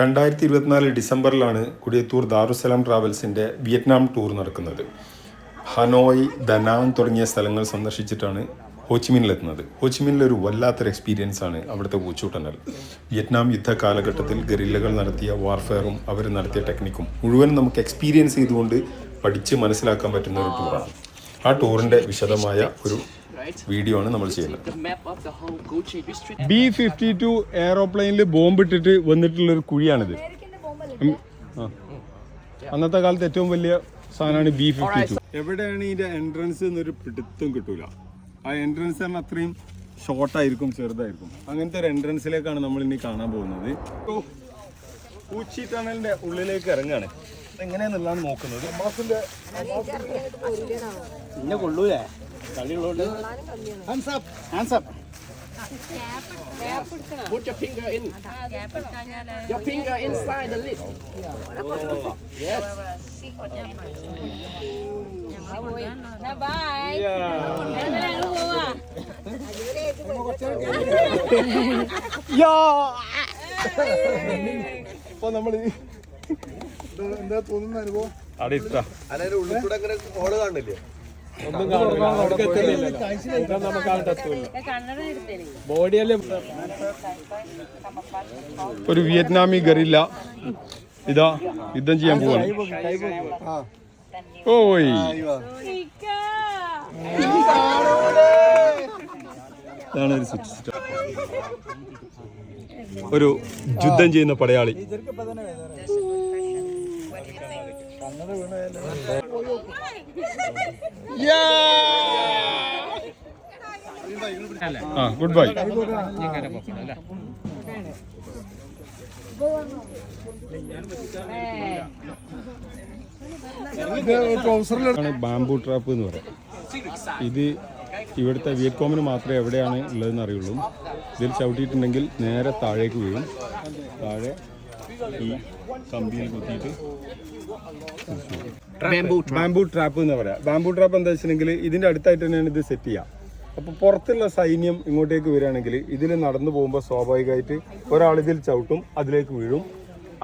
രണ്ടായിരത്തി ഇരുപത്തിനാല് ഡിസംബറിലാണ് കുടിയത്തൂർ ദാറുസലാം ട്രാവൽസിന്റെ വിയറ്റ്നാം ടൂർ നടക്കുന്നത്. ഹനോയ് ദനാങ് തുടങ്ങിയ സ്ഥലങ്ങൾ സന്ദർശിച്ചിട്ടാണ് ഹോച്ചിമിനിലെത്തുന്നത്. ഹോച്ചിമിനിലൊരു വല്ലാത്തൊരു എക്സ്പീരിയൻസ് ആണ് അവിടുത്തെ പൂച്ചൂട്ടനൽ വിയറ്റ്നാം യുദ്ധ കാലഘട്ടത്തിൽ ഗറില്ലകൾ നടത്തിയ വാർഫെയറും അവർ നടത്തിയ ടെക്നിക്കും മുഴുവൻ നമുക്ക് എക്സ്പീരിയൻസ് ചെയ്തുകൊണ്ട് പഠിച്ച് മനസ്സിലാക്കാൻ പറ്റുന്ന ഒരു ടൂറാണ് ആ ടൂറിന്റെ വിശദമായ ഒരു വീഡിയോ ആണ് നമ്മൾ ചെയ്യുന്നത്. ബി ഫിഫ്റ്റി ടു എയറോപ്ലെയിനിൽ ബോംബ് ഇട്ടിട്ട് വന്നിട്ടുള്ള ഒരു കുഴിയാണിത്. അന്നത്തെ കാലത്ത് ഏറ്റവും വലിയ സാധനമാണ് ബി ഫിഫ്റ്റി ടു എവിടെയാണ് ഇതിന്റെ എൻട്രൻസ് എന്നൊരു പിടുത്തം കിട്ടൂല. ആ എൻട്രൻസ് പറഞ്ഞാൽ അത്രയും ഷോർട്ടായിരിക്കും ചെറുതായിരിക്കും. അങ്ങനത്തെ ഒരു എൻട്രൻസിലേക്കാണ് നമ്മൾ ഇനി കാണാൻ പോകുന്നത്. പൂച്ചി ടണലിന്റെ ഉള്ളിലേക്ക് ഇറങ്ങാണ്. എങ്ങനെയാന്നുള്ളതാണ് നോക്കുന്നത്? പിന്നെ കൊള്ളൂലേ? കളിയുള്ളതുകൊണ്ട് hands up hands up Put your finger in. Your finger inside the lid. Yes. Bye. അപ്പൊ നമ്മൾ എന്താ തോന്നുന്ന അനുഭവം അതിന്റെ ഉള്ളിൽ കൂടെ അങ്ങനെ ഹോൾ കാണില്ലേ ഒരു വിയറ്റ്നാമി ഗറില്ല. ഇതാ യുദ്ധം ചെയ്യാൻ പോവാണ്. ഓയ്. ഇതാണ് ഒരു സ്വിച്ച് ഒരു യുദ്ധം ചെയ്യുന്ന പടയാളി. ആ ഗുഡ് ബൈ. ബാംബു ട്രാപ്പ് എന്ന് പറയാം. ഇത് ഇവിടുത്തെ വിയറ്റ്കോമിന് മാത്രമേ എവിടെയാണ് ഉള്ളതെന്ന് അറിയുള്ളൂ. ഇതിൽ ചവിട്ടിയിട്ടുണ്ടെങ്കിൽ നേരെ താഴേക്ക് വീഴും. താഴെ കമ്പിയിൽ കുത്തിയിട്ട്. ബാംബു ട്രാപ്പ് എന്ന് പറയാം. ബാംബു ട്രാപ്പ് എന്താ വെച്ചിട്ടുണ്ടെങ്കിൽ ഇതിന്റെ അടുത്തായിട്ട് തന്നെയാണ് ഇത് സെറ്റ് ചെയ്യുക അപ്പോൾ പുറത്തുള്ള സൈന്യം ഇങ്ങോട്ടേക്ക് വരികയാണെങ്കിൽ ഇതിൽ നടന്നു പോകുമ്പോൾ സ്വാഭാവികമായിട്ട് ഒരാൾ ഇതിൽ ചവിട്ടും അതിലേക്ക് വീഴും.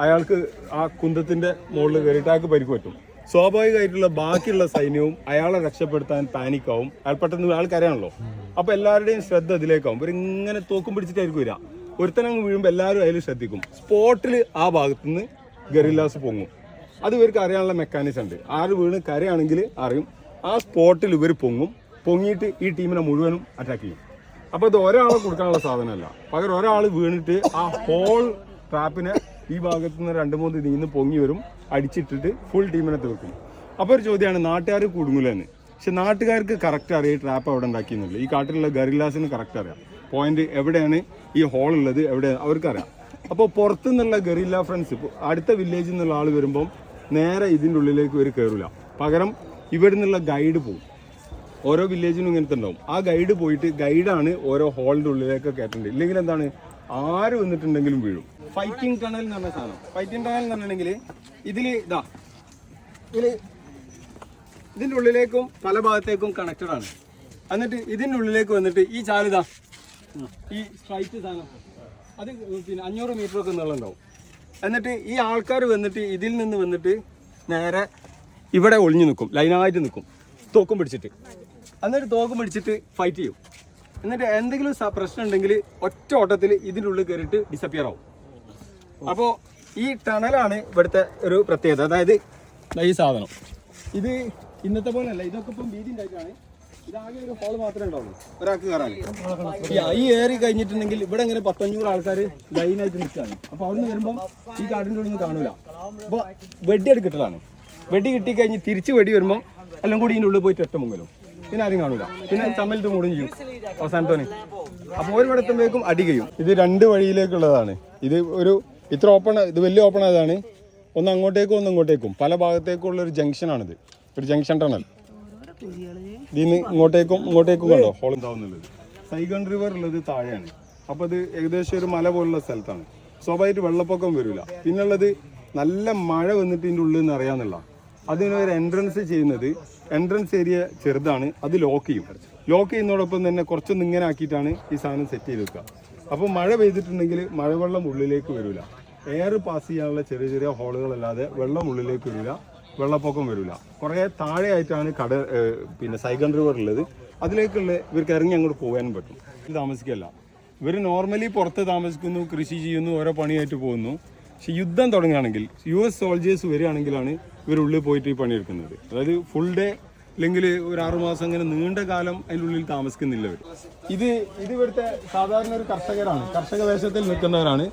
അയാൾക്ക് ആ കുന്തത്തിന്റെ മുകളിൽ കയറിയിട്ട് അയാൾക്ക് പരിക്ക് പറ്റും. സ്വാഭാവികമായിട്ടുള്ള ബാക്കിയുള്ള സൈന്യവും അയാളെ രക്ഷപ്പെടുത്താൻ പാനിക്കാവും അയാൾ പെട്ടെന്ന് അയാൾക്ക് അറിയാണല്ലോ അപ്പൊ എല്ലാവരുടെയും ശ്രദ്ധ അതിലേക്കാവും. ഇവർ ഇങ്ങനെ തോക്കും പിടിച്ചിട്ടായിരിക്കും വരിക ഒരുത്തനങ്ങ് വീഴുമ്പോൾ എല്ലാവരും അതിൽ ശ്രദ്ധിക്കും. സ്പോട്ടിൽ ആ ഭാഗത്തുനിന്ന് ഗറില്ലാസ് പൊങ്ങും. അത് ഇവർക്ക് അറിയാനുള്ള മെക്കാനിസം ഉണ്ട്. ആര് വീണ് കരയാണെങ്കിൽ അറിയും. ആ സ്പോട്ടിൽ ഇവർ പൊങ്ങും. പൊങ്ങിയിട്ട് ഈ ടീമിനെ മുഴുവനും അറ്റാക്ക് ചെയ്യും. അപ്പോൾ ഇത് ഒരാളെ കൊടുക്കാനുള്ള സാധനമല്ല. പകരം ഒരാൾ വീണിട്ട് ആ ഹോൾ ട്രാപ്പിനെ ഈ ഭാഗത്തു നിന്ന് രണ്ട് മൂന്ന് നീന്ന് പൊങ്ങി വരും. അടിച്ചിട്ടിട്ട് ഫുൾ ടീമിനെ തീർക്കും. അപ്പോൾ ഒരു ചോദ്യമാണ് നാട്ടുകാർ കുടുങ്ങൂലെന്ന്. പക്ഷെ നാട്ടുകാർക്ക് കറക്റ്റ് അറിയാം ട്രാപ്പ് അവിടെ ഉണ്ടാക്കിയെന്നുള്ളത്. ഈ കാട്ടിലുള്ള ഗറില്ലാസിന് കറക്റ്റ് അറിയാം. പോയിന്റ് എവിടെയാണ്? ഈ ഹോൾ ഉള്ളത് എവിടെയാണ് അവർക്കറിയാം. അപ്പോൾ പുറത്തു നിന്നുള്ള ഗറില്ല ഫ്രണ്ട്സ് അടുത്ത വില്ലേജിൽ നിന്നുള്ള ആൾ വരുമ്പം നേരെ ഇതിന്റെ ഉള്ളിലേക്ക് ഒരു കയറില്ല പകരം ഇവിടെ നിന്നുള്ള ഗൈഡ് പോകും ഓരോ വില്ലേജിനും ഇങ്ങനത്തെ ഉണ്ടാവും. ആ ഗൈഡ് പോയിട്ട് ഗൈഡാണ് ഓരോ ഹോളിന്റെ ഉള്ളിലേക്ക് കയറ്റേണ്ടത്. ഇല്ലെങ്കിൽ എന്താണ്? ആര് വന്നിട്ടുണ്ടെങ്കിലും വീഴും. ഫൈറ്റിംഗ് ടണൽ എന്ന് പറഞ്ഞ സാധനം. ഫൈറ്റിംഗ് ടണൽ എന്ന് പറഞ്ഞിട്ടുണ്ടെങ്കിൽ ഇതിൽ ഇതാ ഇതിൽ ഇതിന്റെ ഉള്ളിലേക്കും പല ഭാഗത്തേക്കും കണക്റ്റഡ് ആണ്. എന്നിട്ട് ഇതിന്റെ ഉള്ളിലേക്ക് വന്നിട്ട് ഈ ചാലിതാ ഈ സ്ട്രൈറ്റ് സാധനം. അത് പിന്നെ അഞ്ഞൂറ് മീറ്റർ ഒക്കെ നീളമുണ്ടാവും. എന്നിട്ട് ഈ ആൾക്കാർ വന്നിട്ട് ഇതിൽ നിന്ന് വന്നിട്ട് നേരെ ഇവിടെ ഒളിഞ്ഞു നിൽക്കും ലൈനായിട്ട് നിൽക്കും തോക്കും പിടിച്ചിട്ട്. എന്നിട്ട് തോക്കും പിടിച്ചിട്ട് ഫൈറ്റ് ചെയ്യും. എന്നിട്ട് എന്തെങ്കിലും പ്രശ്നം ഉണ്ടെങ്കിൽ ഒറ്റ ഓട്ടത്തിൽ ഇതിന്റെ ഉള്ളിൽ കയറിയിട്ട് ഡിസപ്പിയർ ആവും. അപ്പോൾ ഈ ടണലാണ് ഇവിടുത്തെ ഒരു പ്രത്യേകത. അതായത് ഈ സാധനം. ഇത് ഇന്നത്തെ പോലെയല്ല ഇതൊക്കെ ഇപ്പം വീതിന്റെ ഉണ്ടായിട്ടാണ് ഈ ഏറി കഴിഞ്ഞിട്ടുണ്ടെങ്കിൽ ഇവിടെ ഇങ്ങനെ പത്തഞ്ഞൂറ് ആൾക്കാർ ലൈനായിട്ട് നിൽക്കുകയാണ്. അപ്പൊ അവിടെ നിന്ന് വരുമ്പോൾ ഈ ഉള്ളിൽ നിന്ന് കാണൂല. അപ്പോൾ വെടി എടുക്കിട്ടതാണ് വെടി കിട്ടിക്കഴിഞ്ഞ് തിരിച്ച് വെടി വരുമ്പോൾ എല്ലാം കൂടി ഇതിന്റെ ഉള്ളിൽ പോയിട്ട് ഒറ്റ മുങ്ങലും പിന്നെ ആരും കാണൂല. പിന്നെ ചമ്മലത്ത് മൂടും ചെയ്യും. അവസാനത്തോനെ അപ്പോൾ ഒരു വടത്തുമ്പോഴേക്കും അടി കഴിയും. ഇത് രണ്ട് വഴിയിലേക്കുള്ളതാണ്. ഇത് ഒരു ഇത്ര ഓപ്പൺ ഇത് വലിയ ഓപ്പൺ ആയതാണ്. ഒന്ന് അങ്ങോട്ടേക്കും ഒന്ന് ഇങ്ങോട്ടേക്കും. പല ഭാഗത്തേക്കുള്ള ഒരു ജംഗ്ഷനാണിത് ഒരു ജംഗ്ഷൻ ടണൽ ഇതിന്ന് ഇങ്ങോട്ടേക്കും ഇങ്ങോട്ടേക്കും കണ്ടോ? ഹോൾ ഉണ്ടാവുന്നുള്ളത് സൈഗൺ റിവർ ഉള്ളത് താഴെയാണ്. അപ്പോൾ അത് ഏകദേശം ഒരു മല പോലുള്ള സ്ഥലത്താണ്. സ്വാഭാവികമായിട്ട് വെള്ളപ്പൊക്കം വരില്ല. പിന്നുള്ളത് നല്ല മഴ വന്നിട്ട് ഇതിന്റെ ഉള്ളിൽ നിന്ന് അറിയാന്നുള്ള അതിന് ഒരു എൻട്രൻസ് ചെയ്യുന്നത് എൻട്രൻസ് ഏരിയ ചെറുതാണ്. അത് ലോക്ക് ചെയ്യും. ലോക്ക് ചെയ്യുന്നതോടൊപ്പം തന്നെ കുറച്ചൊന്ന് ഇങ്ങനെ ആക്കിയിട്ടാണ് ഈ സാധനം സെറ്റ് ചെയ്ത് വെക്കുക. അപ്പോൾ മഴ പെയ്തിട്ടുണ്ടെങ്കിൽ മഴവെള്ളം ഉള്ളിലേക്ക് വരില്ല. എയർ പാസ് ചെയ്യാനുള്ള ചെറിയ ചെറിയ ഹോളുകളല്ലാതെ വെള്ളം ഉള്ളിലേക്ക് വരില്ല. വെള്ളപ്പൊക്കം വരില്ല. കുറേ താഴെയായിട്ടാണ് കട പിന്നെ സൈഗൺ റിവർ ഉള്ളത്. അതിലേക്കുള്ള ഇവർക്ക് ഇറങ്ങി അങ്ങോട്ട് പോകാനും പറ്റും. ഇത് താമസിക്കല്ല. ഇവർ നോർമലി പുറത്ത് താമസിക്കുന്നു കൃഷി ചെയ്യുന്നു ഓരോ പണിയായിട്ട് പോകുന്നു. പക്ഷെ യുദ്ധം തുടങ്ങുകയാണെങ്കിൽ യു എസ് സോൾജേഴ്സ് വരികയാണെങ്കിലാണ് ഇവർ ഉള്ളിൽ പോയിട്ട് ഈ പണിയെടുക്കുന്നത്. അതായത് ഫുൾ ഡേ അല്ലെങ്കിൽ ഒരു ആറുമാസം അങ്ങനെ നീണ്ട കാലം അതിന്റെ ഉള്ളിൽ താമസിക്കുന്നില്ല ഇവർ ഇത് ഇത് ഇവിടുത്തെ സാധാരണ ഒരു കർഷകരാണ്. കർഷക വേഷത്തിൽ നിൽക്കുന്നവരാണ്.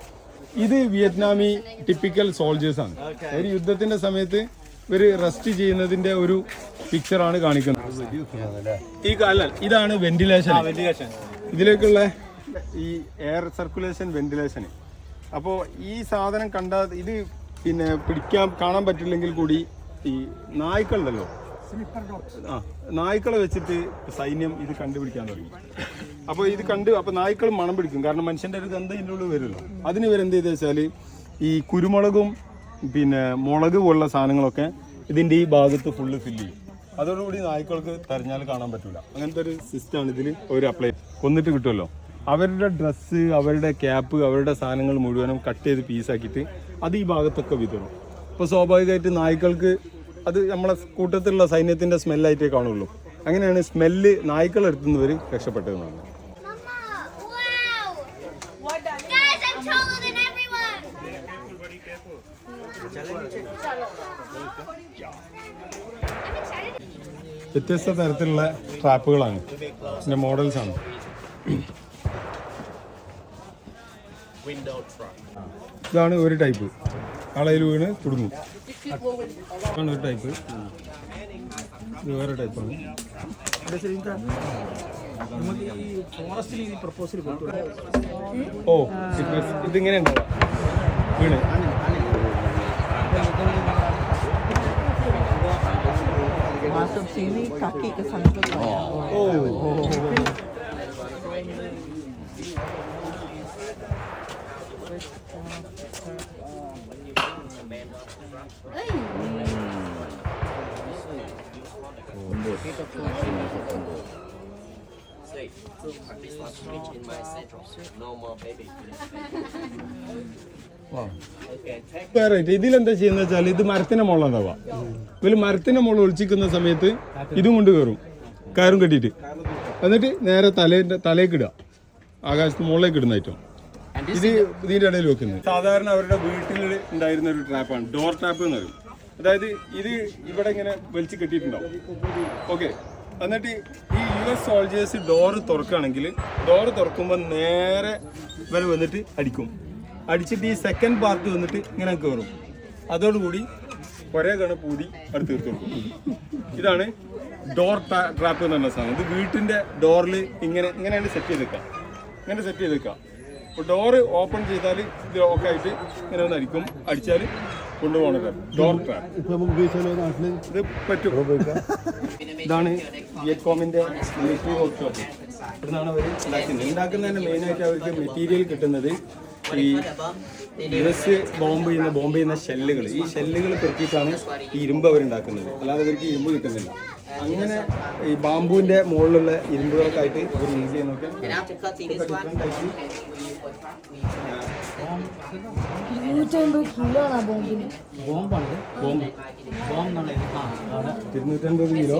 ഇത് വിയറ്റ്നാമി ടിപ്പിക്കൽ സോൾജേഴ്സാണ് ആണ്. യുദ്ധത്തിന്റെ സമയത്ത് ഇവർ റെസ്റ്റ് ചെയ്യുന്നതിന്റെ ഒരു പിക്ചറാണ് കാണിക്കുന്നത്. ഈ അല്ല ഇതാണ് വെന്റിലേഷൻ വെന്റിലേഷൻ ഇതിലേക്കുള്ള ഈ എയർ സർക്കുലേഷൻ വെന്റിലേഷൻ അപ്പോൾ ഈ സാധനം കണ്ട ഇത് പിന്നെ പിടിക്കാൻ കാണാൻ പറ്റില്ലെങ്കിൽ കൂടി ഈ നായ്ക്കളുണ്ടല്ലോ. ആ നായ്ക്കളെ വെച്ചിട്ട് സൈന്യം ഇത് കണ്ടുപിടിക്കാൻ തുടങ്ങി. അപ്പോൾ ഇത് കണ്ട് അപ്പോൾ നായ്ക്കൾ മണം പിടിക്കും. കാരണം മനുഷ്യന്റെ ഒരു ഗന്ധം ഇതിന്റെ ഉള്ളിൽ വരുമല്ലോ. അതിന് ഇവരെന്ത് ചെയ്തെന്ന് വെച്ചാൽ ഈ കുരുമുളകും പിന്നെ മുളക് പോലുള്ള സാധനങ്ങളൊക്കെ ഇതിന്റെ ഈ ഭാഗത്ത് ഫുള്ള് ഫില്ല് ചെയ്യും. അതോടുകൂടി നായ്ക്കൾക്ക് തെരഞ്ഞാൽ കാണാൻ പറ്റില്ല അങ്ങനത്തെ ഒരു സിസ്റ്റമാണ് ഇതിൽ ഒരു അപ്ലൈ കൊന്നിട്ട് കിട്ടുമല്ലോ. അവരുടെ ഡ്രസ്സ് അവരുടെ ക്യാപ്പ് അവരുടെ സാധനങ്ങൾ മുഴുവനും കട്ട് ചെയ്ത് പീസാക്കിയിട്ട് അത് ഈ ഭാഗത്തൊക്കെ വിതറും. അപ്പോൾ സ്വാഭാവികമായിട്ട് നായ്ക്കൾക്ക് അത് നമ്മളെ കൂട്ടത്തിലുള്ള സൈന്യത്തിന്റെ സ്മെല്ലായിട്ടേ കാണുള്ളൂ. അങ്ങനെയാണ് സ്മെല്ല് നായ്ക്കൾ എടുത്തുന്നവർ രക്ഷപ്പെട്ടതെന്നാണ്. വ്യത്യസ്ത തരത്തിലുള്ള ട്രാപ്പുകളാണ്. പിന്നെ മോഡൽസ് ആണ്. ഇതാണ് ഒരു ടൈപ്പ്. ആളയിൽ വീണ് കുടുങ്ങും ഇതാണ് ഒരു ടൈപ്പ്. ഇത് വേറെ ടൈപ്പാണ്. ഫോറസ്റ്റിൽ 주인이 가게 사는 오. Okay, take വേറെ ഇതിലെന്താ ചെയ്യുന്ന വെച്ചാൽ ഇത് മരത്തിന്റെ മുകളിലുണ്ടാവുക ഇവർ മരത്തിന്റെ മുകളിൽ ഒളിച്ചിക്കുന്ന സമയത്ത് ഇതും കൊണ്ട് കയറും. കയറും കെട്ടിട്ട് എന്നിട്ട് നേരെ തലേന്റെ തലേക്ക് ഇടുക. ആകാശത്ത് മുകളിലേക്ക് ഇടുന്ന ഏറ്റവും ഇത് ഇതിന്റെ ഇടയിൽ വെക്കുന്നത്. സാധാരണ അവരുടെ വീട്ടിൽ ഉണ്ടായിരുന്ന ഒരു ട്രാപ്പാണ് ഡോർ ട്രാപ്പ് എന്ന് പറയും. അതായത് ഇത് ഇവിടെ ഇങ്ങനെ വലിച്ചു കെട്ടിയിട്ടുണ്ടാവും. ഓക്കെ എന്നിട്ട് ഈ യു എസ് സോൾജേഴ്സ് ഡോറ് തുറക്കുകയാണെങ്കിൽ ഡോറ് തുറക്കുമ്പോൾ നേരെ ഇവർ വന്നിട്ട് അടിക്കും. അടിച്ചിട്ട് ഈ സെക്കൻഡ് പാർട്ട് വന്നിട്ട് ഇങ്ങനെ കയറും അതോടുകൂടി ഒരേ കണ പൂതി അടുത്ത് തീർത്തു കൊടുക്കും ഇതാണ് ഡോർ ട്രാപ്പ് എന്ന് പറഞ്ഞ സാധനം. ഇത് വീട്ടിന്റെ ഡോറിൽ ഇങ്ങനെ ഇങ്ങനെയാണ് സെറ്റ് ചെയ്ത് വെക്കുക ഇങ്ങനെ സെറ്റ് ചെയ്ത് വെക്കുക അപ്പോൾ ഡോറ് ഓപ്പൺ ചെയ്താൽ ഇത് ലോക്ക് ആയിട്ട് ഇങ്ങനെ ഒന്ന് അടിക്കും. അടിച്ചാൽ കൊണ്ടുപോകണത് ഡോർ ട്രാപ്പ് ഇത് പറ്റും. ഇതാണ് വിയറ്റ്കോമിന്റെ മിലിറ്ററി വർക്ക്ഷോപ്പ് ഇവിടുന്നാണ് അവർ ഉണ്ടാക്കുന്നത്. ഉണ്ടാക്കുന്നതിന് മെയിനായിട്ട് അവർക്ക് മെറ്റീരിയൽ കിട്ടുന്നത് ഈ യു എസ് ബോംബ് ചെയ്യുന്ന ബോംബ് ചെയ്യുന്ന ഷെല്ലുകൾ ഈ ഷെല്ലുകൾ പെറുക്കിയിട്ടാണ് ഈ ഇരുമ്പ് അവരുണ്ടാക്കുന്നത്. അല്ലാതെ അവർക്ക് ഇരുമ്പ് കിട്ടുന്നില്ല. അങ്ങനെ ഈ ബാമ്പുവിന്റെ മുകളിലുള്ള ഇരുമ്പുകളൊക്കെ ആയിട്ട് ഇവർ യൂസ് ചെയ്യുന്നൊക്കെ ഇരുന്നൂറ്റമ്പത് കിലോ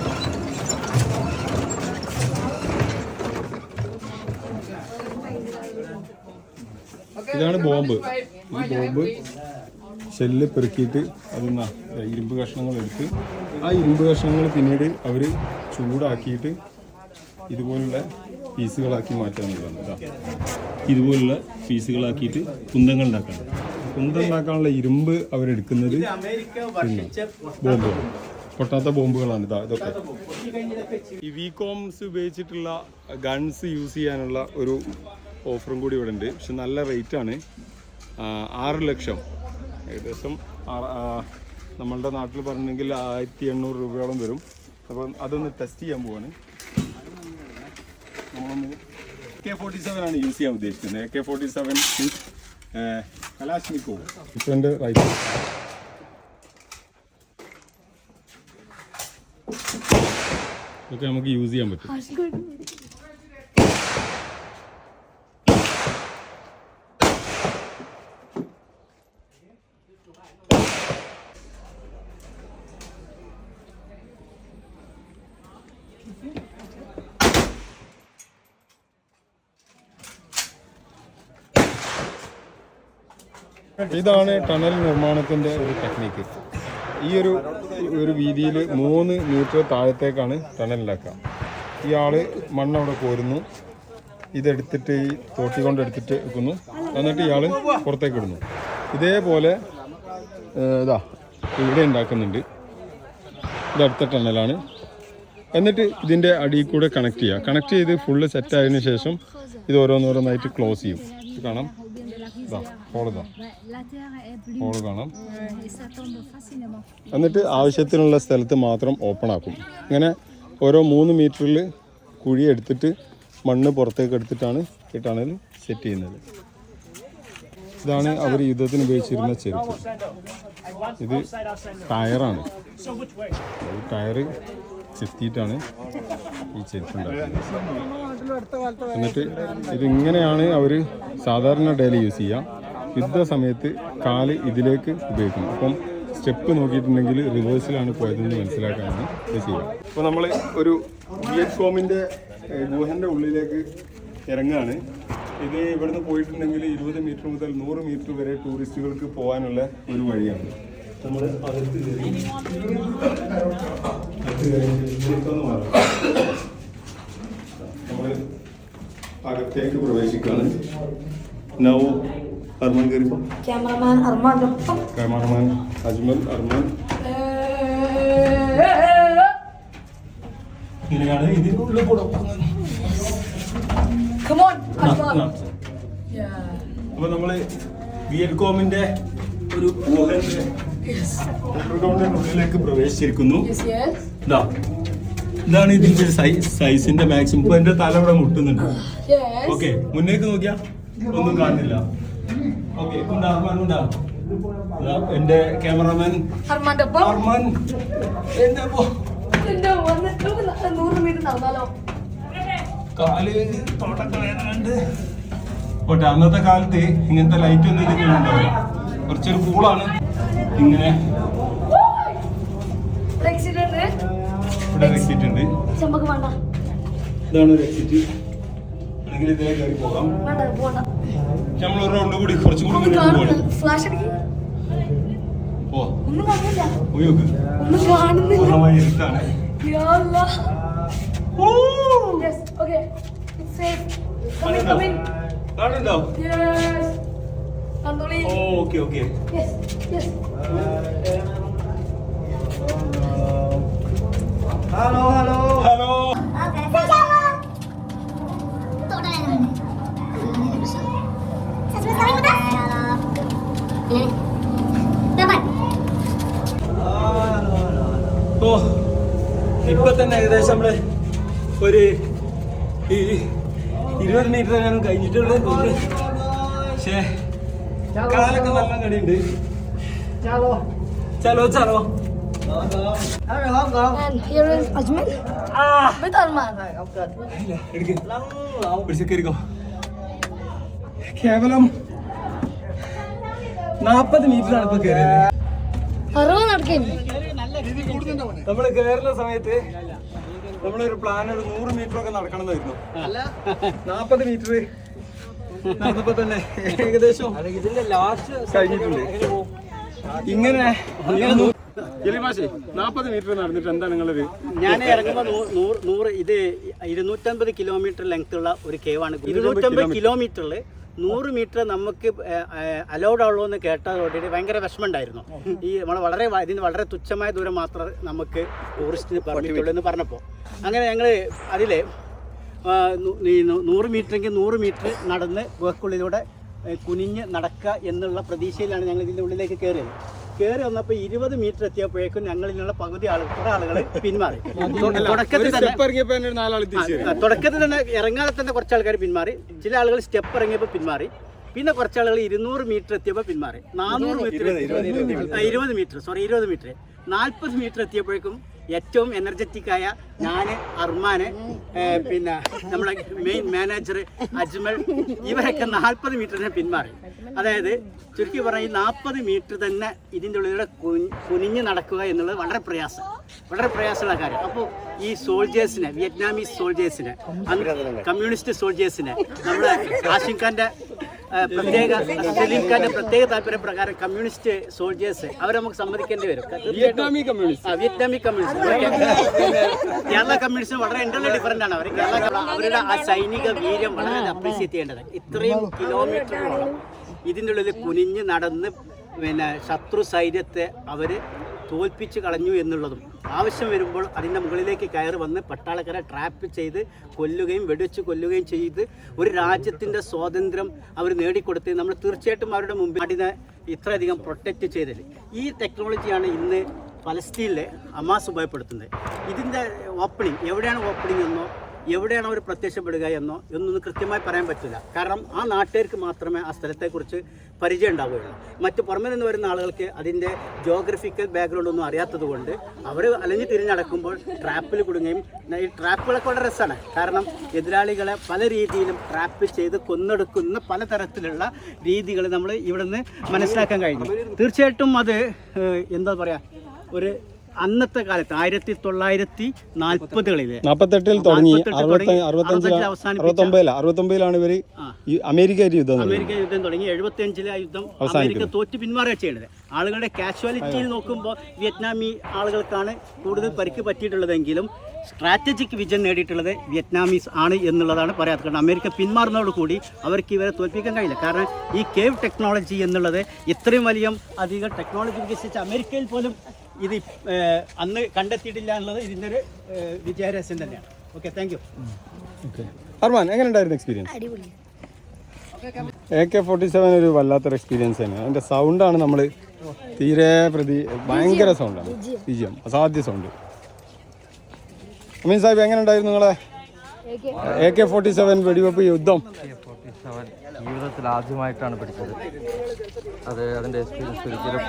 ഇതാണ് ബോംബ്. ഈ ബോംബ് ഷെല്ല് പെറുക്കിയിട്ട് അതിന്ന് ഇരുമ്പ് കഷ്ണങ്ങൾ എടുത്ത് ആ ഇരുമ്പ് കഷ്ണങ്ങൾ പിന്നീട് അവർ ചൂടാക്കിയിട്ട് ഇതുപോലുള്ള പീസുകളാക്കി മാറ്റാൻ കേട്ടോ. ഇതുപോലുള്ള പീസുകളാക്കിയിട്ട് കുന്തങ്ങൾ ഉണ്ടാക്കണം. കുന്തം ഉണ്ടാക്കാനുള്ള ഇരുമ്പ് അവരെടുക്കുന്നത് അമേരിക്ക വർഷിച്ച ബോംബുകൾ പൊട്ടാത്ത ബോംബുകളാണ് ഇതാ ഇതൊക്കെ. ഈ വികോംസ് ഉപയോഗിച്ചിട്ടുള്ള ഗൺസ് യൂസ് ചെയ്യാനുള്ള ഒരു ഓഫറും കൂടി ഇവിടെ ഉണ്ട്. പക്ഷെ നല്ല റേറ്റ് ആണ്. ആ, ആറ് ലക്ഷം. ഏകദേശം നമ്മളുടെ നാട്ടിൽ പറഞ്ഞെങ്കിൽ ആയിരത്തി എണ്ണൂറ് രൂപയോളം വരും. അപ്പം അതൊന്ന് ടെസ്റ്റ് ചെയ്യാൻ പോവാണ്. നമ്മളൊന്ന് കെ ഫോർട്ടി സെവൻ ആണ് യൂസ് ചെയ്യാൻ ഉദ്ദേശിക്കുന്നത്. കെ ഫോർട്ടി സെവൻ കലാഷ്നിക്കോ ഇപ്പം എന്റെ റൈറ്റ് ഒക്കെ നമുക്ക് യൂസ് ചെയ്യാൻ പറ്റും. ഇതാണ് ടണൽ നിർമ്മാണത്തിന്റെ ഒരു ടെക്നിക്ക് ഈ ഒരു ഒരു വീതിയിൽ മൂന്ന് മീറ്റർ താഴത്തേക്കാണ് ടണലിലാക്കുക. ഇയാൾ മണ്ണവിടെ മണ്ണ് കോരുന്നു. ഇതെടുത്തിട്ട് ഈ തോട്ടി കൊണ്ട് എടുത്തിട്ട് വെക്കുന്നു. എന്നിട്ട് ഇയാൾ പുറത്തേക്ക് ഇടുന്നു ഇതേപോലെ ഇതാ ഇവിടെ ഉണ്ടാക്കുന്നുണ്ട്. ഇത് അടുത്ത ടണലാണ്. എന്നിട്ട് ഇതിന്റെ അടിയിൽ കൂടെ കണക്ട് ചെയ്യുക. കണക്ട് ചെയ്ത് ഫുള്ള് സെറ്റായതിനു ശേഷം ഇത് ഓരോന്നോരോന്നായിട്ട് ക്ലോസ് ചെയ്യും. കാണാം. Plus കാണാം tombe facilement. എന്നിട്ട് ആവശ്യത്തിനുള്ള സ്ഥലത്ത് മാത്രം ഓപ്പൺ ആക്കും. ഇങ്ങനെ ഓരോ മൂന്ന് മീറ്ററിൽ കുഴി എടുത്തിട്ട് മണ്ണ് പുറത്തേക്ക് എടുത്തിട്ടാണ് ഈ ടണൽ സെറ്റ് ചെയ്യുന്നത്. ഇതാണ് അവർ യുദ്ധത്തിന് ഉപയോഗിച്ചിരുന്ന ചെരുപ്പ്. ഇത് ടയറാണ്. ഈ ടയറ് ചെത്തിയിട്ടാണ് ഈ ചെരുപ്പ് ഉണ്ടാക്കുന്നത് എന്നിട്ട് ഇതിങ്ങനെയാണ് അവർ സാധാരണ ഡെയിലി യൂസ് ചെയ്യുക യുദ്ധ സമയത്ത് കാൽ ഇതിലേക്ക് ഉപയോഗിക്കും അപ്പം സ്റ്റെപ്പ് നോക്കിയിട്ടുണ്ടെങ്കിൽ റിവേഴ്സിലാണ് പോയതെന്ന് മനസ്സിലാക്കാനാണ് ഇത് ചെയ്യുക. അപ്പോൾ നമ്മൾ ഒരു വിയറ്റ്കോമിന്റെ ഗുഹന്റെ ഉള്ളിലേക്ക് ഇറങ്ങുകയാണ്. ഇത് ഇവിടുന്ന് പോയിട്ടുണ്ടെങ്കിൽ ഇരുപത് മീറ്റർ മുതൽ നൂറ് മീറ്റർ വരെ ടൂറിസ്റ്റുകൾക്ക് പോകാനുള്ള ഒരു വഴിയാണ്. നമ്മൾ അകത്ത് കയറി. അകത്ത് കയറി ഇതിലേക്കൊന്ന് മാറാം. നമ്മൾ അകത്തേക്ക് പ്രവേശിക്കുകയാണ്. നൗ അർമാൻ കയറിപ്പോ Cameraman Armando. Cameraman Ajmal Arman ഇങ്ങനെയാണ് ഇതിനുള്ളിൽ കൂടെ. അപ്പൊ നമ്മൾ വിയറ്റ്കോമിന്റെ ഒരു underground ഉള്ളിലേക്ക് പ്രവേശിച്ചിരിക്കുന്നു. ഇതാണ് ഇതിന്റെ സൈസിന്റെ മാക്സിമം. ഇപ്പൊ എന്റെ തല ഇവിടെ മുട്ടുന്നുണ്ട്. ഓക്കെ മുന്നേക്ക് നോക്കിയാ? ഒന്നും കാണുന്നില്ല. ഓക്കെ ഉണ്ടാ അർമാൻ ഉണ്ടാ? എന്റെ ക്യാമറമാൻ. അർമാൻ എന്റെ കാൽ തോട്ടൊക്കെ വേദനുണ്ട് പോട്ടെ അന്നത്തെ കാലത്ത് ഇങ്ങനത്തെ ലൈറ്റ് ഒന്നും ഇതിന് കുറച്ചൊരു കൂളാണ് ഇങ്ങനെ ഇവിടെ എക്സിറ്റ് ഉണ്ട് ഇതാണ് ഒരു എക്സിറ്റ് അല്ലെങ്കിൽ ഇതിലേക്ക് കയറി പോകാം. നമ്മൾ ഒരു റൗണ്ട് കൂടി കുറച്ചും കൂടി മുന്നോട്ട് പോകണം ഫ്ലാഷ് ഒന്നും കാണുന്നില്ല. ഒന്നും കാണുന്നില്ല. പൂർണമായി ഇരുട്ടാണ്. Ya Allah. Yes, okay. It's safe. Come in, come in. കാണുന്നുണ്ടോ Yes. Antoli. Okay okay Yes, yes. Hello hello hello ഓ ഇപ്പൊ തന്നെ ഏകദേശം നമ്മൾ ഒരു ഈ ഇരുപത് മീറ്റർ ഞാൻ കഴിഞ്ഞിട്ടുണ്ട് തോന്നുന്നു പക്ഷേ കാലൊക്കെ നല്ല കടിയുണ്ട്. ചാലോ. ചലോ ചലോ. കേവലം നാപ്പത് മീറ്റർ ആണ് ഇപ്പൊ കയറിയത്. നമ്മൾ നടക്കും നമ്മൾ കയറുന്ന സമയത്ത് നമ്മളൊരു പ്ലാൻ ഒരു നൂറ് മീറ്റർ ഒക്കെ നടക്കണമെന്നായിരുന്നു നാപ്പത് മീറ്റർ നടന്നപ്പോ തന്നെ ഏകദേശം ഇതിന്റെ ലാസ്റ്റ് കഴിഞ്ഞിട്ടുണ്ട്. ഇങ്ങനെ ഇങ്ങനെ നൂ- നാപ്പത് മീറ്റർ നടന്നിട്ട് എന്താ നിങ്ങളൊരു ഞാൻ ഇറങ്ങുമ്പോൾ നൂറ് നൂറ് ഇത് ഇരുന്നൂറ്റമ്പത് കിലോമീറ്റർ ലെങ്ത് ഉള്ള ഒരു കേവാണ് ഇരുന്നൂറ്റമ്പത് കിലോമീറ്ററിൽ നൂറ് മീറ്റർ നമുക്ക് അലൗഡ് ആവുള്ളൂ എന്ന് കേട്ടതോടെ ഭയങ്കര വിഷമമുണ്ടായിരുന്നു. ഈ നമ്മൾ വളരെ ഇതിന് വളരെ തുച്ഛമായ ദൂരം മാത്രമേ നമുക്ക് ടൂറിസ്റ്റിന് പറഞ്ഞിട്ടുള്ളൂ എന്ന് പറഞ്ഞപ്പോൾ അങ്ങനെ ഞങ്ങൾ അതിൽ നൂറ് മീറ്ററെങ്കിൽ നൂറ് മീറ്റർ നടന്ന് ഗുഹക്കുള്ളിലൂടെ കുനിഞ്ഞ് നടക്കുക എന്നുള്ള പ്രതീക്ഷയിലാണ് ഞങ്ങൾ ഇതിന്റെ ഉള്ളിലേക്ക് കയറിയത്. കയറി വന്നപ്പോൾ ഇരുപത് മീറ്റർ എത്തിയപ്പോഴേക്കും ഞങ്ങളിലുള്ള പകുതി ആളുകൾ കുറെ ആളുകൾ പിന്മാറി. തുടക്കത്തിൽ തന്നെ തുടക്കത്തിൽ തന്നെ ഇറങ്ങാതെ തന്നെ കുറച്ച് ആൾക്കാർ പിന്മാറി. ചില ആളുകൾ സ്റ്റെപ്പ് ഇറങ്ങിയപ്പോൾ പിന്മാറി. പിന്നെ കുറച്ച് ആളുകൾ ഇരുന്നൂറ് മീറ്റർ എത്തിയപ്പോൾ പിന്മാറി. നാനൂറ് മീറ്റർ ഇരുപത് മീറ്റർ. സോറി ഇരുപത് മീറ്റർ നാൽപ്പത് മീറ്റർ എത്തിയപ്പോഴേക്കും ഏറ്റവും എനർജറ്റിക് ആയ ഞാൻ അർമാന് പിന്നെ നമ്മുടെ മെയിൻ മാനേജർ അജ്മൽ ഇവരൊക്കെ നാൽപ്പത് മീറ്ററിനെ പിന്മാറി. അതായത് ചുരുക്കി പറഞ്ഞാൽ ഈ നാൽപ്പത് മീറ്റർ തന്നെ ഇതിന്റെ ഉള്ളിലൂടെ കുനി- കുനിഞ്ഞ് നടക്കുക എന്നുള്ളത് വളരെ പ്രയാസം. വളരെ പ്രയാസമുള്ള കാര്യം. അപ്പോൾ ഈ സോൾജേഴ്സിനെ വിയറ്റ്നാമീസ് സോൾജേഴ്സിനെ കമ്മ്യൂണിസ്റ്റ് സോൾജേഴ്സിനെ നമ്മുടെ ആഷിം പ്രത്യേക സലീം ഖാന്റെ പ്രത്യേക താല്പര്യപ്രകാരം കമ്മ്യൂണിസ്റ്റ് സോൾജേഴ്സ് അവരെ നമുക്ക് സമ്മതിക്കേണ്ടി വരും. വിയറ്റ്നാമി കമ്മ്യൂണിസ്റ്റ് ആ, വിയറ്റ്നാമി കമ്മ്യൂണിസ്റ്റ് കേരള കമ്മ്യൂണിസ്റ്റ് വളരെ ഇന്റർണൽ ഡിഫറെന്റ് ആണ്. അവർ കേരള അവരുടെ ആ സൈനിക വീര്യം വളരെ അപ്രീഷിയേറ്റ് ചെയ്യേണ്ടത് ഇത്രയും കിലോമീറ്ററുകളോളം ഇതിന്റെ ഉള്ളിൽ കുനിഞ്ഞ് നടന്ന് പിന്നെ ശത്രു സൈന്യത്തെ അവർ തോൽപ്പിച്ച് കളഞ്ഞു എന്നുള്ളതും. ആവശ്യം വരുമ്പോൾ അതിന്റെ മുകളിലേക്ക് കയറി വന്ന് പട്ടാളക്കാരെ ട്രാപ്പ് ചെയ്ത് കൊല്ലുകയും വെടിവെച്ച് കൊല്ലുകയും ചെയ്ത് ഒരു രാജ്യത്തിന്റെ സ്വാതന്ത്ര്യം അവർ നേടിക്കൊടുത്ത് നമ്മൾ തീർച്ചയായിട്ടും അവരുടെ മുമ്പിൽ നാടിനെ ഇത്രയധികം പ്രൊട്ടക്റ്റ് ചെയ്തത്. ഈ ടെക്നോളജിയാണ് ഇന്ന് പലസ്തീനിലെ അമാസ് ഉപയോഗപ്പെടുത്തുന്നത്. ഇതിന്റെ ഓപ്പണിംഗ് എവിടെയാണ് ഓപ്പണിംഗ് എന്നോ എവിടെയാണ് അവർ പ്രത്യക്ഷപ്പെടുക എന്നോ എന്നൊന്നും കൃത്യമായി പറയാൻ പറ്റില്ല. കാരണം ആ നാട്ടുകാർക്ക് മാത്രമേ ആ സ്ഥലത്തെക്കുറിച്ച് പരിചയം ഉണ്ടാവുകയുള്ളൂ. മറ്റ് പുറമെ നിന്ന് വരുന്ന ആളുകൾക്ക് അതിന്റെ ജോഗ്രഫിക്കൽ ബാക്ക്ഗ്രൗണ്ട് ഒന്നും അറിയാത്തത് കൊണ്ട് അവർ അലഞ്ഞു തിരിഞ്ഞടക്കുമ്പോൾ ട്രാപ്പിൽ കുടുങ്ങുകയും ഈ ട്രാപ്പുകളൊക്കെ വളരെ രസമാണ്. കാരണം എതിരാളികളെ പല രീതിയിലും ട്രാപ്പ് ചെയ്ത് കൊന്നെടുക്കുന്ന പലതരത്തിലുള്ള രീതികൾ നമ്മൾ ഇവിടുന്ന് മനസ്സിലാക്കാൻ കഴിഞ്ഞു. തീർച്ചയായിട്ടും അത് എന്താ പറയുക ഒരു അന്നത്തെ കാലത്ത് ആയിരത്തി തൊള്ളായിരത്തി നാൽപ്പതുകളിൽ നാൽപ്പത്തെട്ടിൽ തുടങ്ങി അവസാനം അറുപത്തൊമ്പതിലാണ് അമേരിക്കയായിട്ട് യുദ്ധം അമേരിക്ക യുദ്ധം തുടങ്ങി എഴുപത്തി അഞ്ചിലെ ആ യുദ്ധം അമേരിക്ക തോറ്റ് പിന്മാറുക ചെയ്യേണ്ടത് ആളുകളുടെ കാഷ്വാലിറ്റിയിൽ നോക്കുമ്പോൾ വിയറ്റ്നാമി ആളുകൾക്കാണ് കൂടുതൽ പരിക്ക് പറ്റിയിട്ടുള്ളതെങ്കിലും സ്ട്രാറ്റജിക് വിജയം നേടിയിട്ടുള്ളത് വിയറ്റ്നാമീസ് ആണ് എന്നുള്ളതാണ് പറയാത്തത്. കാരണം അമേരിക്ക പിന്മാറുന്നതോടുകൂടി അവർക്ക് ഇവരെ തോൽപ്പിക്കാൻ കഴിയില്ല. കാരണം ഈ കേവ് ടെക്നോളജി എന്നുള്ളത് ഇത്രയും വലിയ അധികം ടെക്നോളജി വികസിച്ച അമേരിക്കയിൽ പോലും ഇത് അന്ന് കണ്ടെത്തിയിട്ടില്ല എന്നുള്ളത് ഇതിന്റെ ഒരു വിജയരഹസ്യം തന്നെയാണ്. Okay thank you okay Arman എങ്ങനെ ഉണ്ടായിരുന്നു എക്സ്പീരിയൻസ് അടിപൊളി. എ കെ ഫോർട്ടി സെവൻ ഒരു വല്ലാത്തൊരു എക്സ്പീരിയൻസ് തന്നെ. അതിന്റെ സൗണ്ടാണ് നമ്മൾ തീരെ പ്രതി ഭയങ്കര സൗണ്ടാണ് വിജയം. അസാധ്യ സൗണ്ട് അമീൻ സാഹിബ് എങ്ങനെ ഉണ്ടായിരുന്നു നിങ്ങളെ? എ കെ ഫോർട്ടി സെവൻ വെടിവെപ്പ് യുദ്ധം. ജീവിതത്തിൽ ആദ്യമായിട്ടാണ് പിടിച്ചത്. അത് അതിന്റെ എക്സ്പീരിയൻസ് ഒരിക്കലും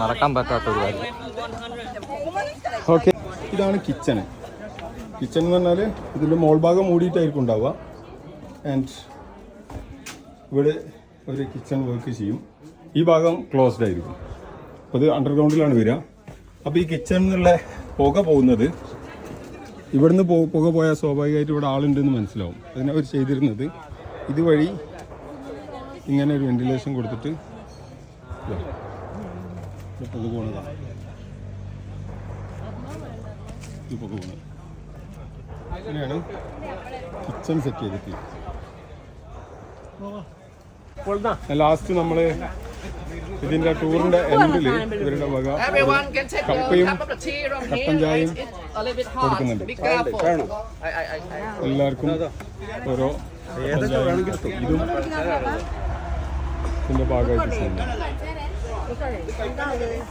മറക്കാൻ പറ്റാത്ത ഒരു കാര്യം. ഓക്കെ. ഇതാണ് കിച്ചൺ കിച്ചൺ എന്ന് പറഞ്ഞാൽ ഇതിന്റെ മോൾ ഭാഗം മൂടിയിട്ടായിരിക്കും ഉണ്ടാവുക. ആൻഡ് ഇവിടെ ഒരു കിച്ചൺ വർക്ക് ചെയ്യും. ഈ ഭാഗം ക്ലോസ്ഡ് ആയിരിക്കും. അപ്പോൾ ഇത് അണ്ടർഗ്രൗണ്ടിലാണ് വരിക. അപ്പോൾ ഈ കിച്ചൺ എന്നുള്ള പുക പോകുന്നത് ഇവിടുന്ന് പുക പോയാൽ സ്വാഭാവികമായിട്ട് ഇവിടെ ആളുണ്ടെന്ന് മനസ്സിലാവും. അതിനവർ ചെയ്തിരുന്നത് ഇതുവഴി ഇങ്ങനെ ഒരു വെന്റിലേഷൻ കൊടുത്തിട്ട് ഇതാ. പുക പോകുന്നതാണ് ഇത് പുക പോകുന്നത് അങ്ങനെയാണ് കിച്ചൺ സെറ്റ് ചെയ്തിട്ട് ലാസ്റ്റ് നമ്മൾ ഇതിന്റെ ടൂറിന്റെ എൻഡിൽ ഇവരുടെ വക കപ്പയും കട്ടൻ. ചായയും. കൊടുക്കുന്നുണ്ട്. എല്ലാവർക്കും ഓരോ ഇതും ഇതിന്റെ ഭാഗമായിട്ട്. എല്ലാവർക്കും ഓരോ കട്ടൻ ചായയും